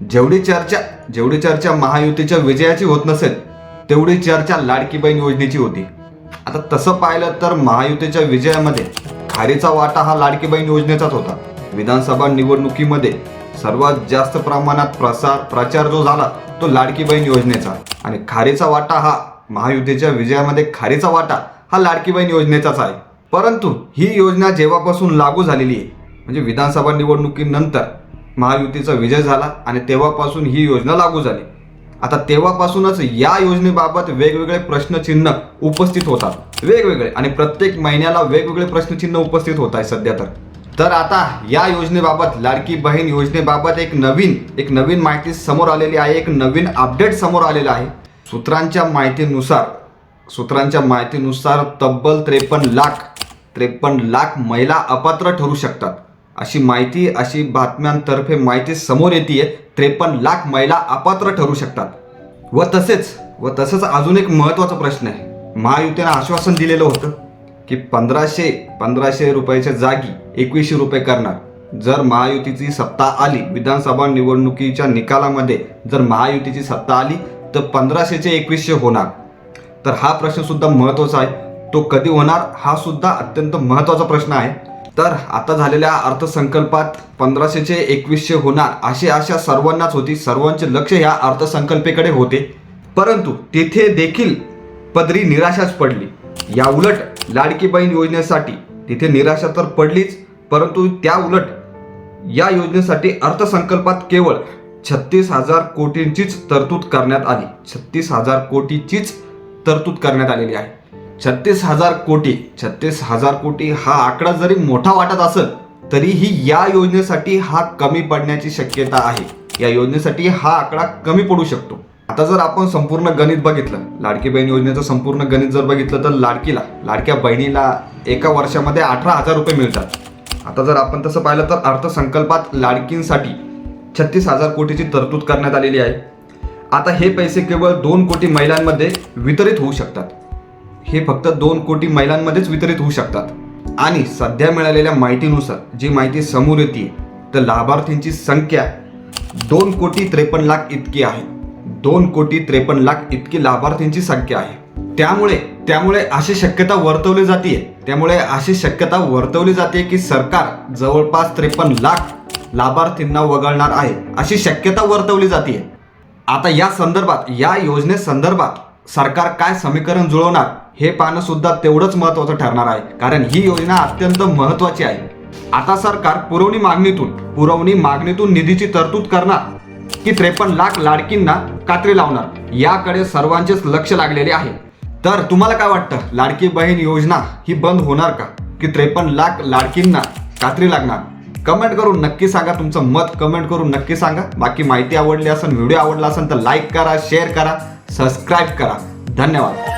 जेवढी चर्चा जेवढी चर्चा महायुतीच्या विजयाची होत नसेल तेवढी चर्चा लाडकी योजनेची होती. आता तसं पाहिलं तर महायुतीच्या विजयामध्ये खारीचा वाटा हा लाडकी योजनेचाच होता. विधानसभा निवडणुकीमध्ये सर्वात जास्त प्रमाणात प्रसार प्रचार जो झाला तो लाडकी बहीण योजनेचा. आणि खारीचा वाटा हा महायुतीच्या विजयामध्ये खारीचा वाटा हा लाडकी बहीण योजनेचाच आहे. परंतु ही योजना जेव्हापासून लागू झालेली आहे म्हणजे विधानसभा निवडणुकीनंतर महायुतीचा विजय झाला आणि तेव्हापासून ही योजना लागू झाली. आता तेव्हापासूनच या योजनेबाबत वेगवेगळे प्रश्नचिन्ह उपस्थित होतात. वेगवेगळे आणि प्रत्येक महिन्याला वेगवेगळे प्रश्नचिन्ह उपस्थित होत आहे सध्या तर. तर आता या योजनेबाबत लाडकी बहीण योजनेबाबत एक नवीन एक नवीन माहिती समोर आलेली आहे एक नवीन अपडेट समोर आलेलं आहे. सूत्रांच्या माहितीनुसार सूत्रांच्या माहितीनुसार तब्बल त्रेपन्न लाख त्रेपन्न लाख महिला अपात्र ठरू शकतात. अशी माहिती अशी बातम्यांतर्फे माहिती समोर येते त्रेपन्न लाख महिला अपात्र ठरू शकतात. व तसेच व तसंच अजून एक महत्त्वाचा प्रश्न आहे. महायुतीनं आश्वासन दिलेलं होतं की पंधराशे पंधराशे रुपयाच्या जागी एकवीसशे रुपये करणार. जर महायुतीची सत्ता आली विधानसभा निवडणुकीच्या निकालामध्ये जर महायुतीची सत्ता आली तर पंधराशेचे एकवीसशे होणार. तर हा प्रश्नसुद्धा महत्त्वाचा आहे. तो कधी होणार हा सुद्धा अत्यंत महत्त्वाचा प्रश्न आहे. तर आता झालेल्या अर्थसंकल्पात पंधराशेचे एकवीसशे होणार अशी आशा सर्वांनाच होती. सर्वांचे लक्ष या अर्थसंकल्पेकडे होते. परंतु तिथे देखील पदरी निराशाच पडली. या उलट लाडकी बहीण योजनेसाठी तिथे निराशा तर पडलीच परंतु त्या उलट या योजनेसाठी अर्थसंकल्पात केवळ छत्तीस हजार कोटींचीच तरतूद करण्यात आली. छत्तीस हजार कोटीचीच तरतूद करण्यात आलेली आहे. छत्तीस हजार कोटी छत्तीस हजार कोटी हा आकडा जरी मोठा वाटत असेल तरीही या योजनेसाठी हा कमी पडण्याची शक्यता आहे. या योजनेसाठी हा आकडा कमी पडू शकतो. आता जर आपण संपूर्ण गणित बघितलं लाडकी बहीण योजनेचं संपूर्ण गणित जर बघितलं तर लाडकीला लाडक्या बहिणीला एका वर्षामध्ये अठरा हजार रुपये मिळतात. आता जर आपण तसं पाहिलं तर अर्थसंकल्पात लाडकींसाठी छत्तीस हजार कोटीची तरतूद करण्यात आलेली आहे. आता हे पैसे केवळ दोन कोटी महिलांमध्ये वितरित होऊ शकतात. हे फक्त दोन कोटी महिलांमध्येच वितरित होऊ शकतात. आणि सध्या मिळालेल्या माहितीनुसार जी माहिती समोर येते तर लाभार्थींची संख्या दोन कोटी त्रेपन्न लाख इतकी आहे. दोन कोटी त्रेपन्न लाख इतकी लाभार्थींची संख्या आहे. त्यामुळे त्यामुळे अशी शक्यता वर्तवली जाते त्यामुळे अशी शक्यता वर्तवली जाते की सरकार जवळपास त्रेपन्न लाख लाभार्थींना वगळणार आहे अशी शक्यता वर्तवली जाते आता या संदर्भात या योजनेसंदर्भात सरकार काय समीकरण जुळवणार हे पाहणं सुद्धा तेवढंच महत्वाचं ठरणार आहे. कारण ही योजना अत्यंत महत्वाची आहे. आता सरकार पुरवणी मागणीतून पुरवणी मागणीतून निधीची तरतूद करणार की त्रेपन्न लाख लाडकींना कात्री लावणार याकडे सर्वांचेच लक्ष लागलेले आहे. तर तुम्हाला काय वाटतं? लाडकी बहीण योजना ही बंद होणार का? की त्रेपन्न लाख लाडकींना कात्री लागणार? कमेंट करून नक्की सांगा तुमचं मत कमेंट करून नक्की सांगा. बाकी माहिती आवडली असेल व्हिडिओ आवडला असेल तर लाईक करा शेअर करा सबस्क्राईब करा. धन्यवाद.